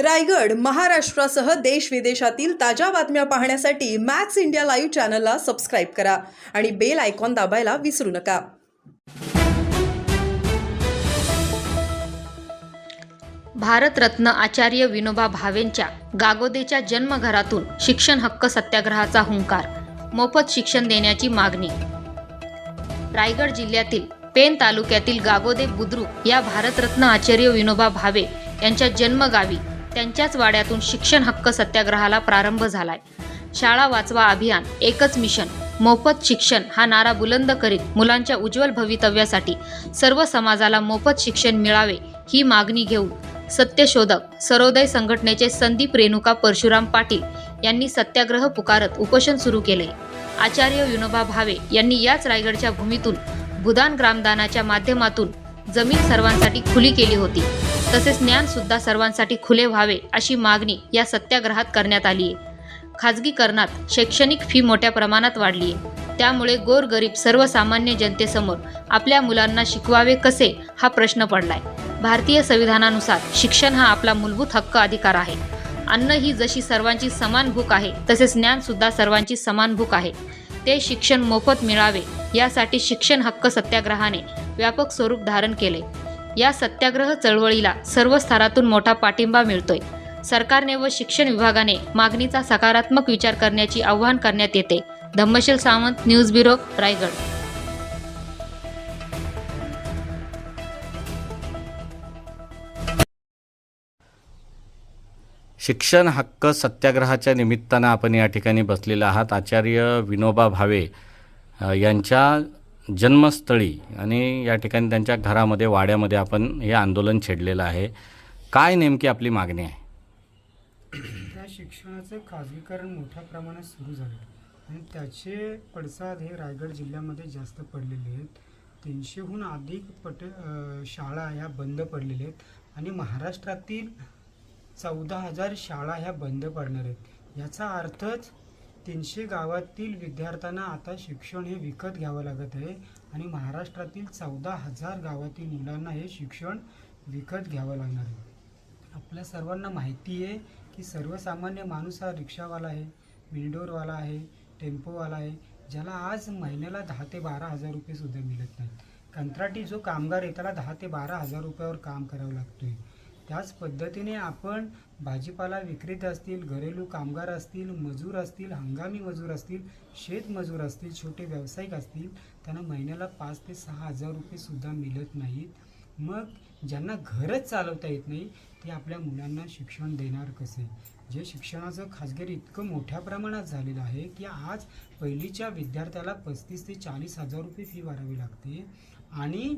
रायगड महाराष्ट्रासह देश विदेशातील ताज्या बातम्या पाहण्यासाठी मॅक्स इंडिया लाईव्ह चॅनलला सबस्क्राईब करा आणि बेल आयकॉन दाबायला विसरू नका. भारतरत्न आचार्य विनोबा भावेंच्या गागोदेच्या जन्मघरातून शिक्षण हक्क सत्याग्रहाचा हुंकार मोफत शिक्षण देण्याची मागणी. रायगड जिल्ह्यातील पेन तालुक्यातील गागोदे बुद्रुक या भारतरत्न आचार्य विनोबा भावे यांच्या जन्मगावी त्यांच्याच वाड्यातून शिक्षण हक्क सत्याग्रहाला प्रारंभ झालाय. शाळा वाचवा अभियान एकच मिशन मोफत शिक्षण हा नारा बुलंद करीत मुलांच्या उज्ज्वल भवितव्यासाठी सर्व समाजाला मोफत शिक्षण मिळावे ही मागणी घेऊन सत्यशोधक सरोदय संघटनेचे संदीप रेणुका परशुराम पाटील यांनी सत्याग्रह पुकारत उपोषण सुरू केले. आचार्य विनोबा भावे यांनी याच रायगडच्या भूमीतून भूदान ग्रामदानाच्या माध्यमातून जमीन सर्वांसाठी खुली केली होती. तसेच ज्ञान सुद्धा सर्वांसाठी खुले व्हावे अशी मागणी या सत्याग्रहात करण्यात आली आहे. खाजगीकरणात शैक्षणिक फी मोठ्या प्रमाणात वाढली आहे. त्यामुळे गोरगरीब सर्वसामान्य जनतेसमोर आपल्या मुलांना शिकवावे कसे हा प्रश्न पडलाय. भारतीय संविधानानुसार शिक्षण हा आपला मूलभूत हक्क अधिकार आहे. अन्न ही जशी सर्वांची समान भूक आहे तसेच ज्ञान सुद्धा सर्वांची समान भूक आहे. ते शिक्षण मोफत मिळावे यासाठी शिक्षण हक्क सत्याग्रहाने व्यापक स्वरूप धारण केले. या सत्याग्रह चळवळीला सर्व स्तरातून मोठा पाठिंबा मिळतोय. सरकारने व शिक्षण विभागाने मागणीचा सकारात्मक विचार करण्याची आव्हान करण्यात येते. Dhammasheel Sawant news bureau Raigad. शिक्षण हक्क सत्याग्रहाच्या निमित्तानं आपण या ठिकाणी बसलेले आहात. आचार्य विनोबा भावे यांच्या जन्मस्थळी आणि या ठिकाणी त्यांच्या घरामध्ये वाड्यामध्ये आपण हे आंदोलन छेडलेलं आहे. काय नेमकी आपली मागणी आहे? त्या शिक्षणाचं खाजगीकरण मोठ्या प्रमाणात सुरू झालं. आणि त्याचे पडसाद हे रायगड जिल्ह्यामध्ये जास्त पडलेले आहेत. तीनशेहून अधिक पट शाळा ह्या बंद पडलेल्या आहेत. आणि महाराष्ट्रातील चौदा हजार शाळा ह्या बंद पडणार आहेत. याचा अर्थच तीनशे गावातील विद्यार्थ्यांना आता शिक्षण हे विकत घ्यावं लागत आहे आणि महाराष्ट्रातील चौदा हजार गावातील मुलांना हे शिक्षण विकत घ्यावं लागणार आहे. आपल्या सर्वांना माहिती आहे की सर्वसामान्य माणूस हा रिक्षावाला आहे विंडोरवाला आहे टेम्पोवाला आहे ज्याला आज महिन्याला दहा ते बारा हजार रुपयेसुद्धा मिळत नाहीत. कंत्राटी जो कामगार आहे त्याला दहा ते बारा हजार रुपयावर काम करावं लागतो आहे त्याच पद्धतीने आपण भाजीपाला विक्रेते असतील घरेलू कामगार असतील मजूर असतील हंगामी मजूर असतील शेतमजूर असतील छोटे व्यावसायिक असतील त्यांना महिन्याला पाच ते सहा हजार रुपयेसुद्धा मिळत नाहीत. मग ज्यांना घरच चालवता येत नाही ते आपल्या मुलांना शिक्षण देणार कसे? जे शिक्षणाचं खासगीर इतकं मोठ्या प्रमाणात झालेलं आहे की आज पहिलीच्या विद्यार्थ्याला पस्तीस ते चाळीस हजार रुपये फी भरावी लागते आणि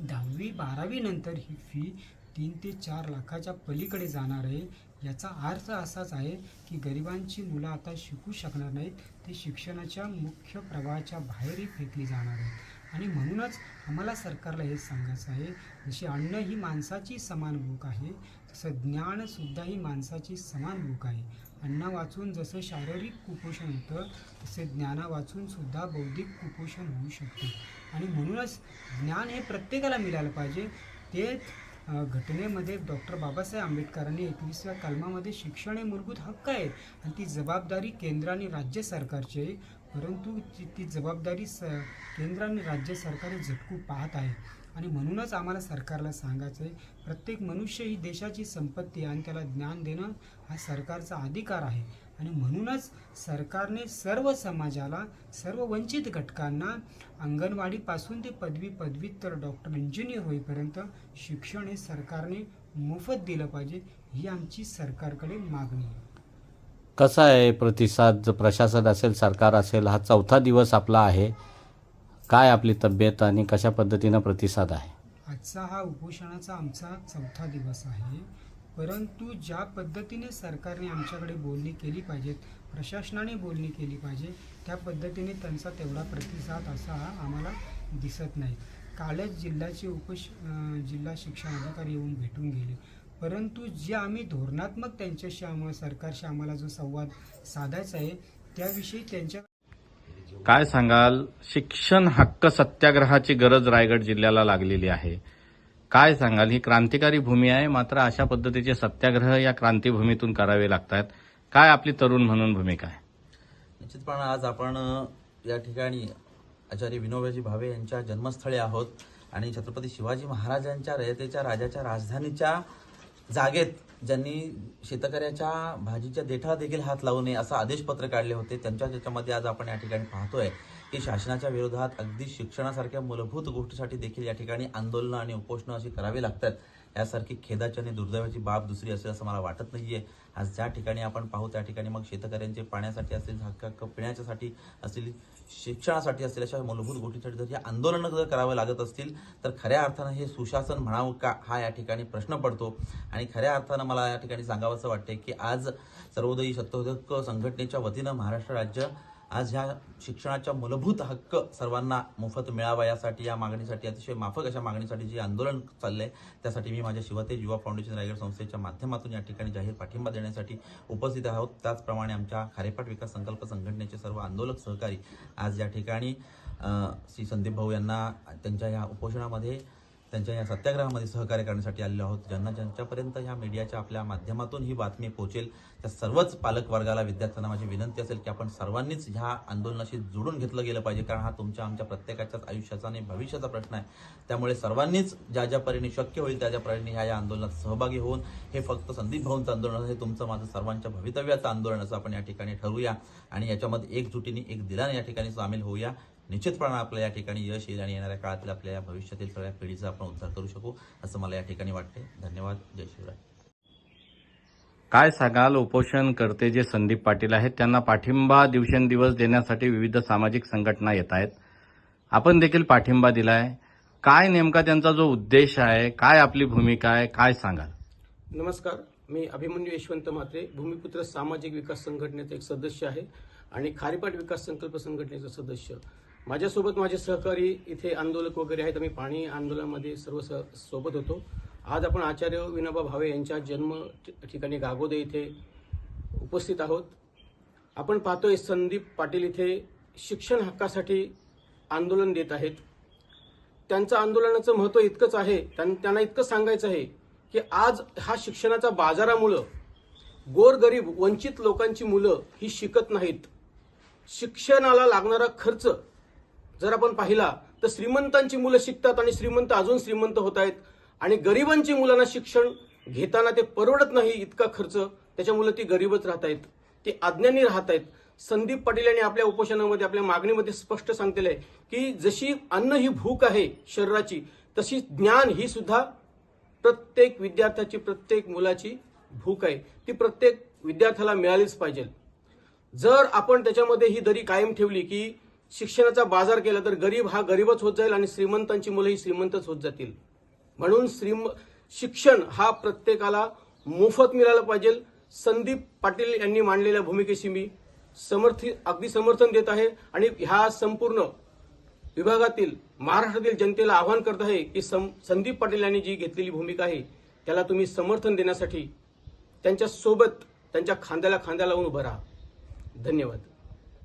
दहावी बारावीनंतर ही फी तीन ते चार लाखाच्या पलीकडे जाणार आहे. याचा अर्थ असाच आहे की गरिबांची मुलं आता शिकू शकणार नाहीत. ते शिक्षणाच्या मुख्य प्रवाहाच्या बाहेरही फेकली जाणार आहेत. आणि म्हणूनच आम्हाला सरकारला हे सांगायचं आहे जशी अन्न ही माणसाची समान भूक आहे तसं ज्ञानसुद्धा ही माणसाची समान भूक आहे. अन्न वाचून जसं शारीरिक कुपोषण होतं तसे ज्ञाना वाचून सुद्धा बौद्धिक कुपोषण होऊ शकते. आणि म्हणूनच ज्ञान हे प्रत्येकाला मिळालं पाहिजे. ते घटनेमध्ये डॉक्टर बाबासाहेब आंबेडकरांनी एकवीसव्या कलमामध्ये शिक्षण हे मूलभूत हक्क आहे आणि ती जबाबदारी केंद्र आणि राज्य सरकारची आहे. परंतु ती ती जबाबदारी स केंद्र आणि राज्य सरकार झटकू पाहत आहे. आणि म्हणूनच आम्हाला सरकारला सांगायचं आहे प्रत्येक मनुष्य ही देशाची संपत्ती आणि त्याला ज्ञान देणं हा सरकारचा अधिकार आहे. आणि म्हणूनच सरकारने सर्व समाजाला सर्व वंचित घटकांना अंगणवाडीपासून ते पदवी पदव्युत्तर डॉक्टर इंजिनियर होईपर्यंत शिक्षण हे सरकारने मोफत दिलं पाहिजे ही आमची सरकारकडे मागणी आहे. कसा आहे प्रतिसाद? प्रशासन असेल सरकार असेल हा चौथा दिवस आपला आहे. काय आपली तब्येत आणि कशा पद्धतीनं प्रतिसाद आहे? आजचा हा उपोषणाचा आमचा चौथा दिवस आहे. परंतु ज्या पद्धतीने सरकारने आमच्याकडे बोलणी केली पाहिजेत प्रशासनाने बोलणी केली पाहिजे त्या पद्धतीने त्यांचा तेवढा प्रतिसाद असा आम्हाला दिसत नाही. कालच जिल्ह्याचे उपश जिल्हा शिक्षण अधिकारी येऊन भेटून गेले. परंतु जे आम्ही धोरणात्मक त्यांच्याशी आम्हाला सरकारशी आम्हाला जो संवाद साधायचा आहे त्याविषयी त्यांच्या काय सांगाल? शिक्षण हक्क सत्याग्रहाची गरज रायगड जिल्ह्याला लागलेली आहे. काय सांगाल? ही क्रांतिकारी भूमी आहे मात्र अशा पद्धतीचे सत्याग्रह या क्रांतीभूमीतून करावे लागतात. काय आपली तरुण म्हणून भूमिका आहे? निश्चितपणे आज आपण या ठिकाणी आचार्य विनोबाजी भावे यांच्या जन्मस्थळी आहोत आणि छत्रपती शिवाजी महाराजांच्या रयतेच्या राजाच्या राजधानीच्या जागेत ज्यांनी शेतकऱ्याच्या भाजीच्या देठाला देखील हात लावू नये असं आदेशपत्र काढले होते त्यांच्या ज्याच्यामध्ये आज आपण या ठिकाणी पाहतोय की शासनाच्या विरोधात अगदी शिक्षणासारख्या मूलभूत गोष्टीसाठी देखील या ठिकाणी आंदोलनं आणि उपोषणं अशी करावी लागतात. यासारखी खेदाची आणि दुर्दैवाची बाब दुसरी असेल असं मला वाटत नाही आहे आज ज्या ठिकाणी आपण पाहू त्या ठिकाणी मग शेतकऱ्यांचे पाण्यासाठी असेल हक्क पिण्याच्यासाठी असतील शिक्षणासाठी असतील अशा मूलभूत गोष्टीसाठी जर हे आंदोलनं जर करावं लागत असतील तर खऱ्या अर्थानं हे सुशासन म्हणावं का हा या ठिकाणी प्रश्न पडतो. आणि खऱ्या अर्थानं मला या ठिकाणी सांगावंसं वाटते की आज सर्वोदयी सत्तोदक संघटनेच्या वतीनं महाराष्ट्र राज्य आज ह्या शिक्षणाच्या मूलभूत हक्क सर्वांना मोफत मिळावा यासाठी या मागणीसाठी अतिशय माफक अशा मागणीसाठी जे आंदोलन चाललंय त्यासाठी मी माझ्या शिवतेज युवा फाउंडेशन रायगड संस्थेच्या माध्यमातून या ठिकाणी जाहीर पाठिंबा देण्यासाठी उपस्थित आहोत. त्याचप्रमाणे आमच्या खारेपाट विकास संकल्प संघटनेचे सर्व आंदोलक सहकारी आज या ठिकाणी श्री संदीप भाऊ यांना त्यांच्या या उपोषणामध्ये त्यांच्या या सत्याग्रहामध्ये सहकार्य करण्यासाठी आलेलो आहोत. ज्यांना ज्यांच्यापर्यंत ह्या मीडियाच्या आपल्या माध्यमातून ही बातमी पोहोचेल त्या सर्वच पालकवर्गाला विद्यार्थ्यांना माझी विनंती असेल की आपण सर्वांनीच ह्या आंदोलनाशी जोडून घेतलं गेलं पाहिजे कारण हा तुमच्या आमच्या प्रत्येकाच्याच आयुष्याचा आणि भविष्याचा प्रश्न आहे. त्यामुळे सर्वांनीच ज्या ज्या परीने शक्य होईल त्या ज्या परीने ह्या या आंदोलनात सहभागी होऊन हे फक्त संदीप भाऊंचं आंदोलन हे तुमचं माझं सर्वांच्या भवितव्याचं आंदोलन असं आपण या ठिकाणी ठरवूया. आणि याच्यामध्ये एकजुटीने एक दिलाने या ठिकाणी सामील होऊया. निश्चितपणे आपल्या या ठिकाणी यश येईल आणि येणाऱ्या काळातील आपल्या या भविष्यातील सगळ्या पिढीचा आपण उद्धार करू शकू असं मला या ठिकाणी वाटते धन्यवाद. जय शिवराय. काय सांगाल उपोषण करते जे संदीप पाटील आहेत त्यांना पाठिंबा दिवसेंदिवस देण्यासाठी विविध सामाजिक संघटना येत आहेत. आपण देखील पाठिंबा दिलाय. काय नेमका त्यांचा जो उद्देश आहे काय आपली भूमिका आहे काय सांगाल? नमस्कार. मी अभिमन्यू यशवंत म्हात्रे भूमिपुत्र सामाजिक विकास संघटनेचा एक सदस्य आहे आणि खारीपाट विकास संकल्प संघटनेचा सदस्य. माझ्यासोबत माझे सहकारी इथे आंदोलक वगैरे आहेत. आम्ही पाणी आंदोलनामध्ये सर्व स- सोबत होतो. आज आपण आचार्य विनोबा भावे यांच्या जन्म ठि- ठिकाणी गागोदे इथे उपस्थित आहोत. आपण पाहतोय संदीप पाटील इथे शिक्षण हक्कासाठी आंदोलन देत आहेत. त्यांचं आंदोलनाचं महत्त्व इतकंच आहे. त्यां- त्यांना इतकं सांगायचं आहे की आज हा शिक्षणाचा बाजारामुळं गोरगरीब वंचित लोकांची मुलं ही शिकत नाहीत. शिक्षणाला लागणारा खर्च जर आपण पाहिला तर श्रीमंतांची मुलं शिकतात आणि श्रीमंत अजून श्रीमंत होत आहेत. आणि गरिबांची मुलांना शिक्षण घेताना ते परवडत नाही इतका खर्च. त्याच्यामुळे ती गरीबच राहत आहेत. ती अज्ञानी राहत आहेत. संदीप पाटील यांनी आपल्या उपोषणामध्ये आपल्या मागणीमध्ये स्पष्ट सांगतेलं आहे की जशी अन्न ही भूक आहे शरीराची तशी ज्ञान ही सुद्धा प्रत्येक विद्यार्थ्याची प्रत्येक मुलाची भूक आहे. ती प्रत्येक विद्यार्थ्याला मिळालीच पाहिजे. जर आपण त्याच्यामध्ये ही दरी कायम ठेवली की शिक्षणाचा बाजार केला तर गरीब हा गरीबच होत जाईल आणि श्रीमंतांची मुलं ही श्रीमंतच होत जातील. म्हणून श्रीम शिक्षण हा प्रत्येकाला मोफत मिळालं पाहिजे. संदीप पाटील यांनी मांडलेल्या भूमिकेशी मी समर्थी अगदी समर्थन देत आहे. आणि ह्या संपूर्ण विभागातील महाराष्ट्रातील जनतेला आवाहन करत आहे की संदीप पाटील यांनी जी घेतलेली भूमिका आहे त्याला तुम्ही समर्थन देण्यासाठी त्यांच्यासोबत त्यांच्या खांद्याला खांद्या लावून उभं राहा. धन्यवाद.